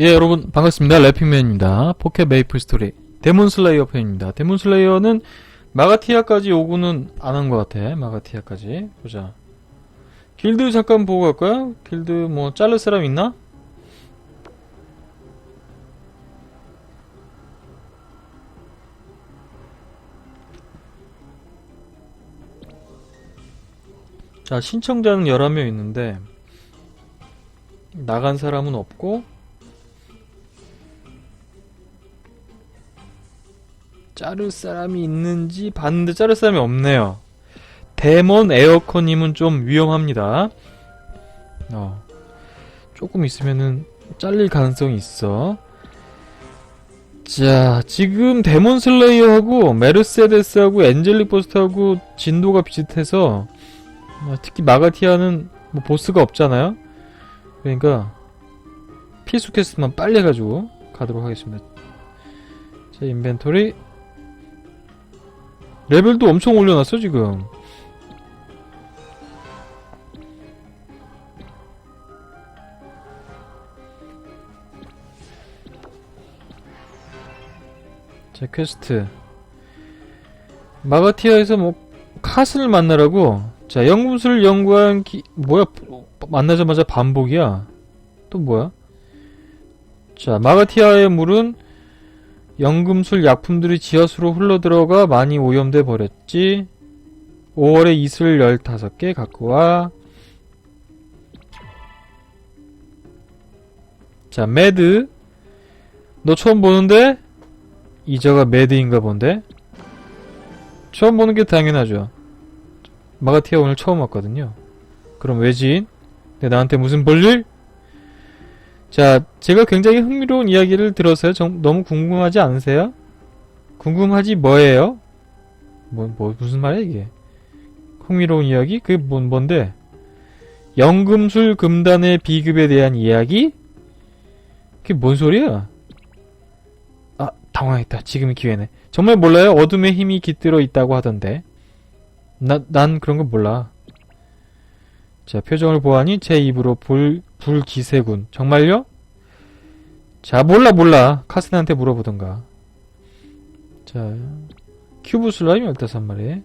예, 여러분 반갑습니다. 래핑맨입니다. 포켓 메이플 스토리 데몬슬레이어 편입니다. 데몬슬레이어는 마가티아까지 오고는 안 한 것 같아. 마가티아까지 보자. 길드 잠깐 보고 갈까요? 길드 뭐 자를 사람 있나? 자, 신청자는 11명 있는데 나간 사람은 없고 자를 사람이 있는지 봤는데 자를 사람이 없네요. 데몬 에어컨님은 좀 위험합니다. 어, 조금 있으면은 잘릴 가능성이 있어. 자, 지금 데몬 슬레이어하고 메르세데스하고 엔젤릭 버스트하고 진도가 비슷해서 어, 특히 마가티아는 뭐 보스가 없잖아요. 그러니까 필수 퀘스트만 빨리 해가지고 가도록 하겠습니다. 자, 인벤토리 레벨도 엄청 올려놨어 지금. 자 퀘스트. 마가티아에서 뭐 카스를 만나라고? 자 연금술 연구한 기... 뭐야? 만나자마자 반복이야? 또 뭐야? 자 마가티아의 물은 연금술 약품들이 지하수로 흘러들어가 많이 오염돼 버렸지. 5월에 이슬 15개 갖고 와. 자, 매드. 너 처음 보는데? 이자가 매드인가 본데? 처음 보는 게 당연하죠. 마가티아 오늘 처음 왔거든요. 그럼 외지인? 내 나한테 무슨 볼일? 자, 제가 굉장히 흥미로운 이야기를 들었어요. 정, 너무 궁금하지 않으세요? 궁금하지 뭐예요? 뭐, 뭐, 무슨 말이야, 이게? 흥미로운 이야기? 그게 뭔, 뭔데? 연금술 금단의 비급에 대한 이야기? 그게 뭔 소리야? 아, 당황했다. 지금이 기회네. 정말 몰라요? 어둠의 힘이 깃들어 있다고 하던데. 나, 난 그런 거 몰라. 자, 표정을 보아니 제 입으로 불, 불기세군. 정말요? 자, 몰라, 몰라. 카스한테 물어보던가. 자, 큐브 슬라임 15마리.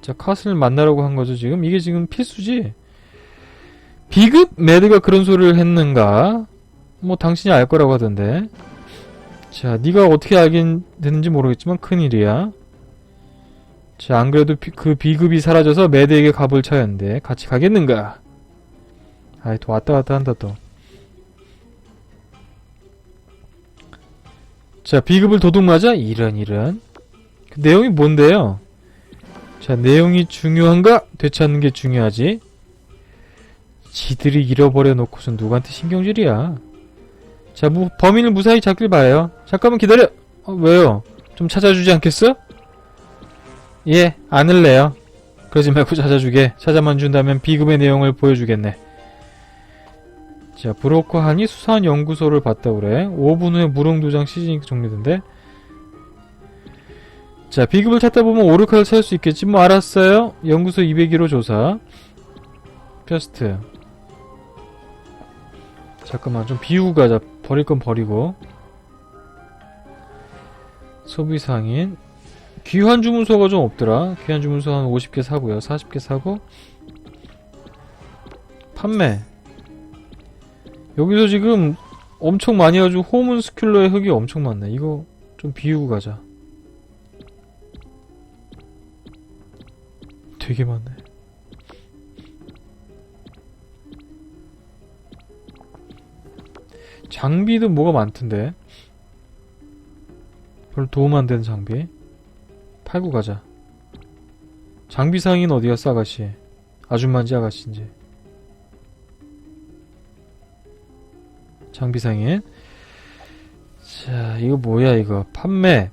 자, 카스를 만나라고 한 거죠, 지금? 이게 지금 필수지? 비급 매드가 그런 소리를 했는가? 뭐, 당신이 알 거라고 하던데. 자, 네가 어떻게 알게 됐는지 모르겠지만 큰일이야. 자, 안 그래도 비, 그 비급이 사라져서 매드에게 쳐야 하는데 같이 가겠는가? 아이, 또 왔다 갔다 한다 또. 자, 비급을 도둑맞아? 이런 이런. 그 내용이 뭔데요? 자, 내용이 중요한가? 되찾는 게 중요하지. 지들이 잃어버려 놓고선 누구한테 신경질이야. 자, 무, 범인을 무사히 잡길 바래요. 잠깐만 기다려. 어, 왜요? 좀 찾아주지 않겠어? 예, 안 할래요. 그러지 말고 찾아주게. 찾아만 준다면 비급의 내용을 보여주겠네. 자, 브로커 한이 수사한 연구소를 봤다 그래. 5분 후에 무릉도장 시즌이 종료된대. 자, 비급을 찾다 보면 오르카를 찾을 수 있겠지. 뭐 알았어요. 연구소 201호 조사. 퀘스트. 잠깐만 좀 비우고 가자. 버릴 건 버리고. 소비 상인. 귀환 주문서가 좀 없더라. 귀환 주문서 한 50개 사고요. 40개 사고. 판매. 여기서 지금 엄청 많이 해가지고 호문 스큘러의 흙이 엄청 많네. 이거 좀 비우고 가자. 되게 많네. 장비도 뭐가 많던데. 별로 도움 안 되는 장비. 팔고 가자. 장비 상인 어디 갔어 아가씨? 아줌마인지 아가씨인지. 장비 상인. 자, 이거 뭐야 이거? 판매.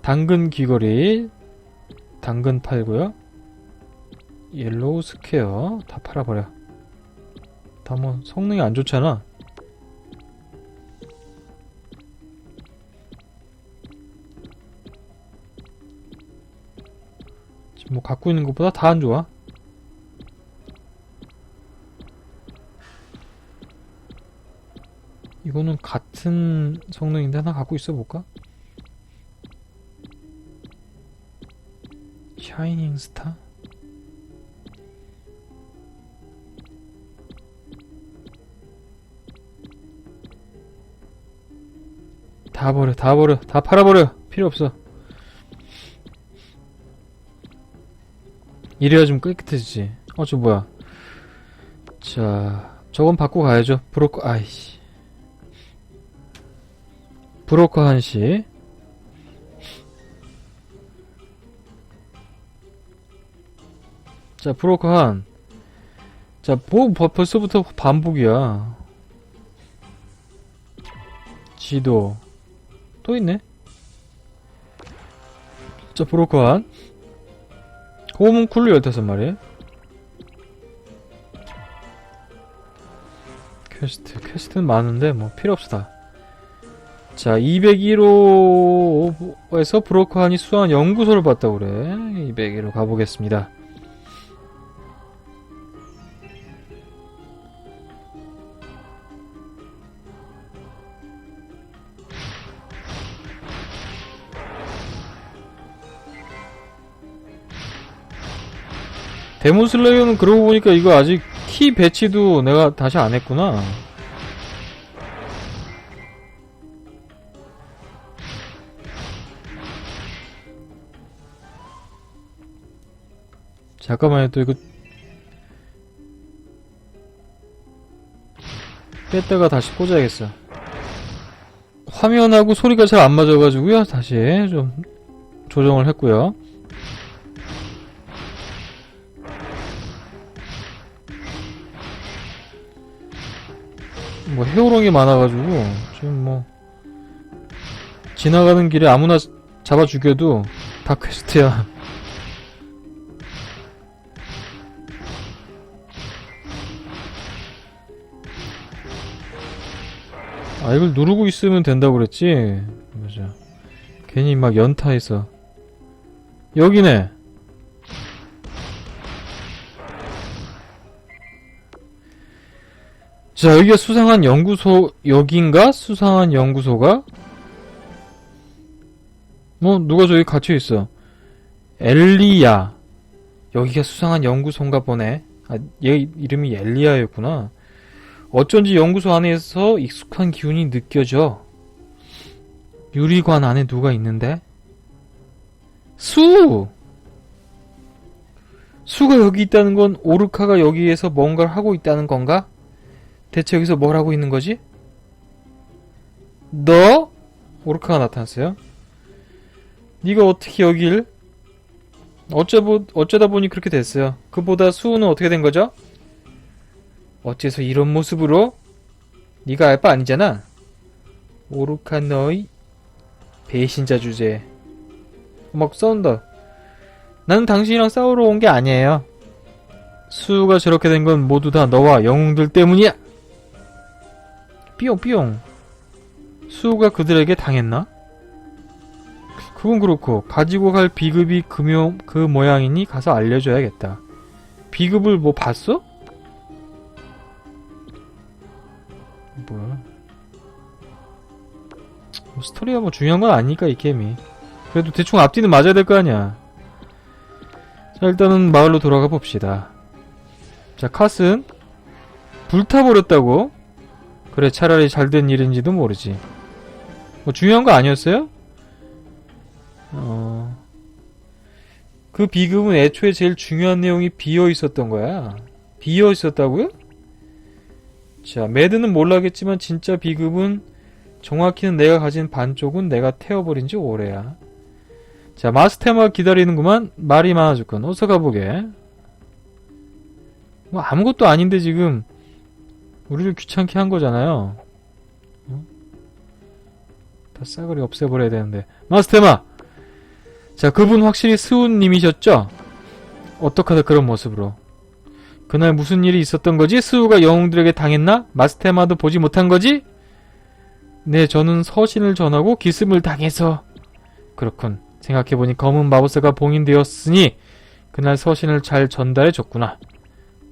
당근 귀걸이. 당근 팔고요. 옐로우 스퀘어 다 팔아버려. 다뭐 성능이 안 좋잖아. 뭐 갖고 있는 것보다 다 안 좋아. 이거는 같은 성능인데 하나 갖고 있어 볼까? 샤이닝 스타? 다 버려, 다 버려, 다 팔아버려. 필요 없어. 이래야 좀 깨끗해지지. 어, 저 뭐야. 자, 저건 받고 가야죠. 브로커, 아이씨. 브로커 한시. 자, 브로커 한. 자, 뭐, 벌- 벌써부터 반복이야. 지도. 또 있네. 자, 브로커 한. 호문쿨로 15마리. 퀘스트, 퀘스트는 많은데, 뭐, 필요 없어, 다. 자, 201호에서 브로커 한이 수상한 연구소를 봤다고 그래. 201호 가보겠습니다. 데몬슬레이어는 그러고 보니까 이거 아직 키 배치도 내가 다시 안 했구나. 잠깐만요, 또 이거 뺐다가 다시 꽂아야겠어. 화면하고 소리가 잘 안 맞아가지고요. 다시 좀 조정을 했고요. 뭐 해오롱이 많아가지고 지금 뭐 지나가는 길에 아무나 잡아 죽여도 다 퀘스트야. 아 이걸 누르고 있으면 된다고 그랬지. 맞아. 괜히 막 연타해서 여기네. 자, 여기가 수상한 연구소, 여긴가? 수상한 연구소가? 뭐, 누가 저기 갇혀있어. 엘리야. 여기가 수상한 연구소인가 보네. 아, 얘 이름이 엘리야였구나. 어쩐지 연구소 안에서 익숙한 기운이 느껴져. 유리관 안에 누가 있는데? 수! 수가 여기 있다는 건 오르카가 여기에서 뭔가를 하고 있다는 건가? 대체 여기서 뭘 하고 있는 거지? 너? 오르카가 나타났어요. 네가 어떻게 여길? 어쩌보, 어쩌다 보니 그렇게 됐어요. 그보다 수호는 어떻게 된 거죠? 어째서 이런 모습으로? 네가 알 바 아니잖아. 오르카 너희 배신자 주제. 막 싸운다. 나는 당신이랑 싸우러 온 게 아니에요. 수가 저렇게 된 건 모두 다 너와 영웅들 때문이야. 삐용삐용. 수호가 그들에게 당했나? 그건 그렇고 가지고 갈 비급이 금요 그 모양이니 가서 알려줘야겠다. 비급을 뭐 봤어? 뭐야? 뭐 스토리가 뭐 중요한 건 아니니까 이 게임이. 그래도 대충 앞뒤는 맞아야 될 거 아니야. 자 일단은 마을로 돌아가 봅시다. 자 컷은 불타버렸다고? 그래 차라리 잘 된 일인지도 모르지. 뭐 중요한 거 아니었어요? 어. 그 비급은 애초에 제일 중요한 내용이 비어 있었던 거야. 비어 있었다고요? 자, 매드는 몰라겠지만 진짜 비급은 정확히는 내가 가진 반쪽은 내가 태워버린 지 오래야. 자, 마스테마 기다리는구만. 말이 많아졌군. 어서 가보게. 뭐 아무것도 아닌데 지금 우리를 귀찮게 한 거잖아요. 어? 다 싸그리 없애버려야 되는데. 마스테마! 자, 그분 확실히 스우님이셨죠? 어떡하다 그런 모습으로. 그날 무슨 일이 있었던 거지? 스우가 영웅들에게 당했나? 마스테마도 보지 못한 거지? 네, 저는 서신을 전하고 기습을 당해서. 그렇군. 생각해보니 검은 마법사가 봉인되었으니 그날 서신을 잘 전달해 줬구나.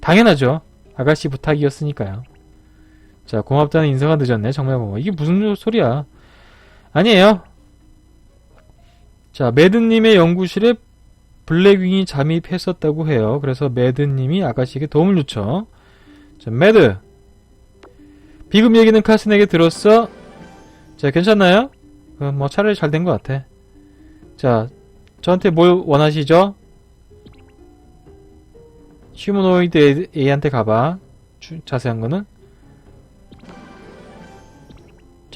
당연하죠. 아가씨 부탁이었으니까요. 자, 고맙다는 인사가 늦었네. 정말 고마워. 이게 무슨 소리야? 아니에요. 자, 매드님의 연구실에 블랙윙이 잠입했었다고 해요. 그래서 매드님이 아가씨에게 도움을 요청. 자, 매드. 비금 얘기는 카슨에게 들었어? 자, 괜찮나요? 어, 뭐 차라리 잘 된 것 같아. 자, 저한테 뭘 원하시죠? 휴머노이드 A한테 가봐. 주- 자세한 거는.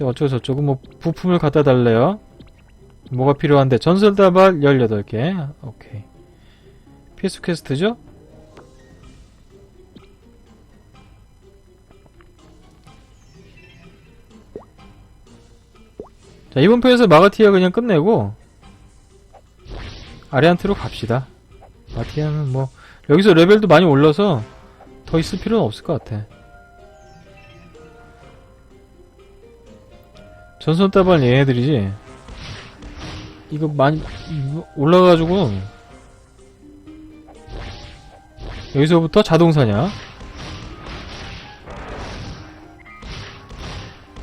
자, 어쩌고 저쩌고, 뭐, 부품을 갖다 달래요. 뭐가 필요한데, 전설다발 18개. 오케이. 필수 퀘스트죠? 자, 이번 편에서 마가티아 그냥 끝내고, 아리안트로 갑시다. 마티아는 뭐, 여기서 레벨도 많이 올라서 더 있을 필요는 없을 것 같아. 전선 따발 얘네들이지. 이거 많이 올라가가지고 여기서부터 자동 사냥.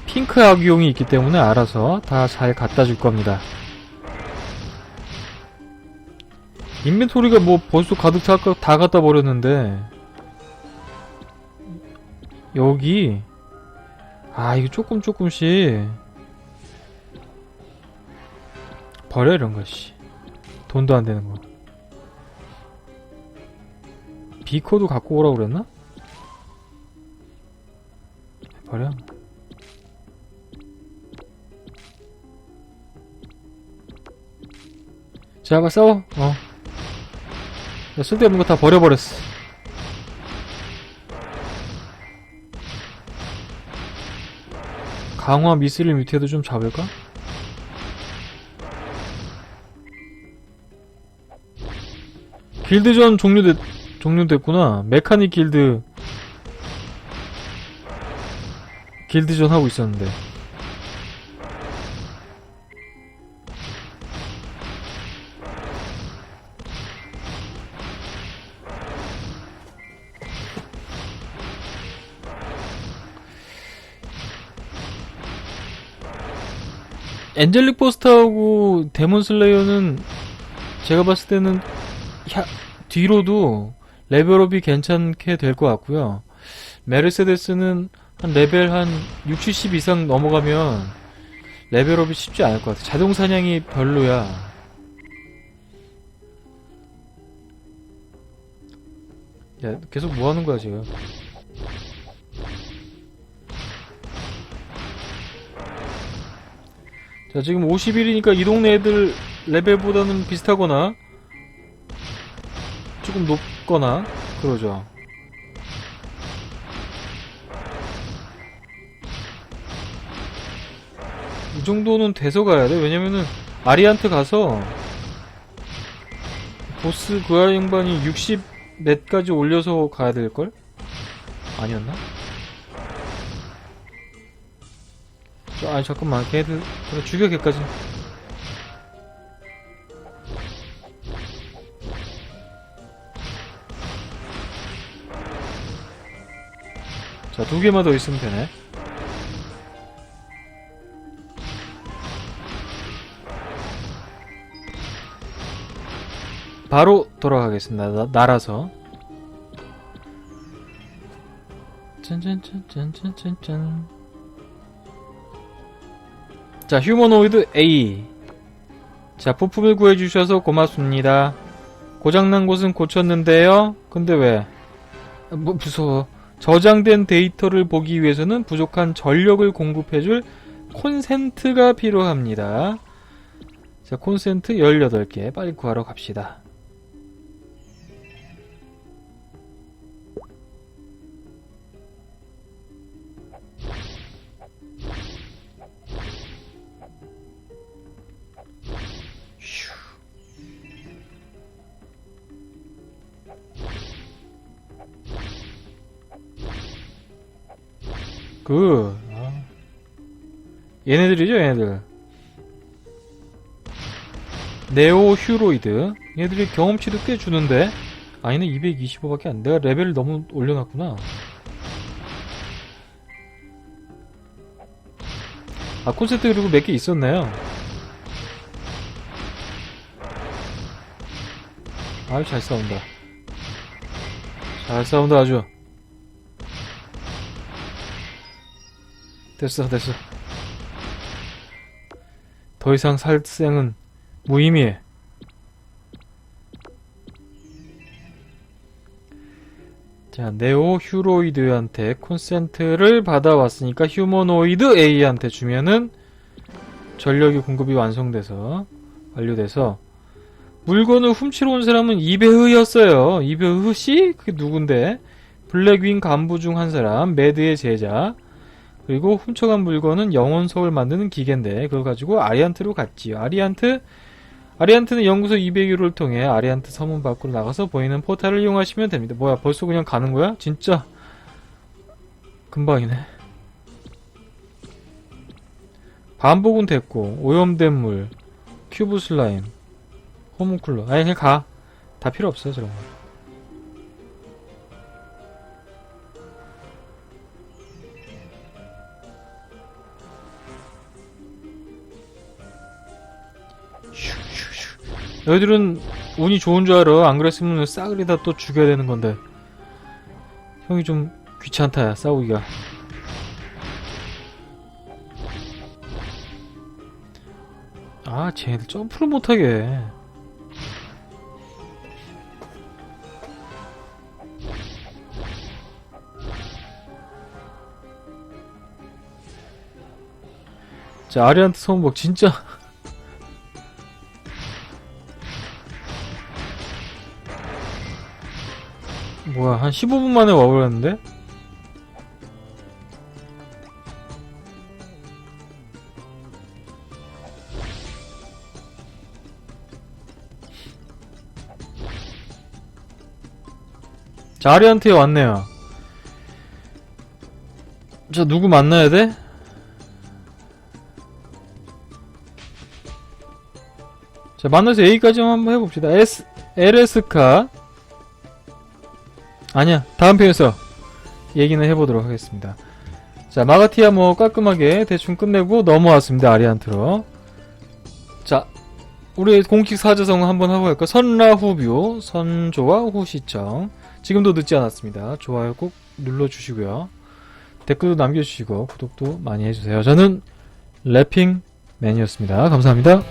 핑크 악용이 있기 때문에 알아서 다 잘 갖다 줄 겁니다. 인벤토리가 뭐 벌써 가득 차, 다 갖다 버렸는데 여기 아 이거 조금 조금씩 버려 이런 거 씨 돈도 안 되는 거 비코도 갖고 오라고 그랬나? 버려 자, 봐 싸워. 어. 야, 쓸데없는 거 다 버려버렸어. 강화 미스릴 뮤테도 좀 잡을까? 길드전 종료됐, 종료됐구나. 메카닉 길드. 길드전 하고 있었는데. 엔젤릭 포스터하고 데몬 슬레이어는 제가 봤을 때는 야, 뒤로도 레벨업이 괜찮게 될 것 같고요. 메르세데스는 한 레벨 한 6, 70 이상 넘어가면 레벨업이 쉽지 않을 것 같아. 자동 사냥이 별로야. 야, 계속 뭐 하는 거야, 지금? 자, 지금 51이니까 이 동네 애들 레벨보다는 비슷하거나 조금 높거나 그러죠. 이 정도는 돼서 가야 돼. 왜냐면은 아리안트 가서 보스 그아 양반이 60 넷까지 올려서 가야 될걸? 아니었나? 저, 아니 잠깐만 걔들 그래 죽여 걔까지 두 개만 더 있으면 되네 바로 돌아가겠습니다 나, 날아서 짠짠짠짠짠짠짠 자, 휴머노이드 A. 자, 부품을 구해주셔서 고맙습니다. 고장난 곳은 고쳤는데요. 근데 왜? 뭐, 무서워. 저장된 데이터를 보기 위해서는 부족한 전력을 공급해줄 콘센트가 필요합니다. 자, 콘센트 18개. 빨리 구하러 갑시다. 그 아. 얘네들이죠 얘네들. 네오 휴로이드. 얘들이 경험치도 꽤 주는데 아니네 225밖에 안 내가 레벨을 너무 올려놨구나. 아 콘센트 그리고 몇 개 있었네요. 아유 잘 싸운다. 잘 싸운다 아주 됐어 됐어 더 이상 살생은 무의미해 자 네오 휴로이드한테 콘센트를 받아왔으니까 휴머노이드 A한테 주면은 전력이 공급이 완성돼서 완료돼서 물건을 훔치러 온 사람은 이베흐였어요. 이베흐 씨? 그게 누군데? 블랙윙 간부 중 한 사람, 매드의 제자. 그리고 훔쳐간 물건은 영혼석을 만드는 기계인데 그걸 가지고 아리안트로 갔지요. 아리안트 아리안트는 연구소 200유로를 통해 아리안트 서문 밖으로 나가서 보이는 포탈을 이용하시면 됩니다. 뭐야 벌써 그냥 가는 거야? 진짜 금방이네. 반복은 됐고 오염된 물, 큐브 슬라임, 호문쿨러. 아니 그냥 가. 다 필요 없어 저런 거. 너희들은 운이 좋은 줄 알아. 안 그랬으면 싸그리 다 또 죽여야 되는 건데. 형이 좀 귀찮다, 야, 싸우기가. 아, 쟤네들 점프를 못하게. 자, 아리안트 소음복 진짜. 뭐야, 한 15분 만에 와버렸는데? 자, 아리한테 왔네요. 자, 누구 만나야 돼? 자, 만나서 A까지만 한번 해봅시다. S, LS카. 아니야, 다음 편에서 얘기는 해보도록 하겠습니다. 자, 마가티아 뭐 깔끔하게 대충 끝내고 넘어왔습니다. 아리안트로. 자, 우리 공식 사자성 한번 하고 갈까? 선라후뷰, 선조와 후시청. 지금도 늦지 않았습니다. 좋아요 꼭 눌러주시고요. 댓글도 남겨주시고 구독도 많이 해주세요. 저는 래핑 맨이었습니다. 감사합니다.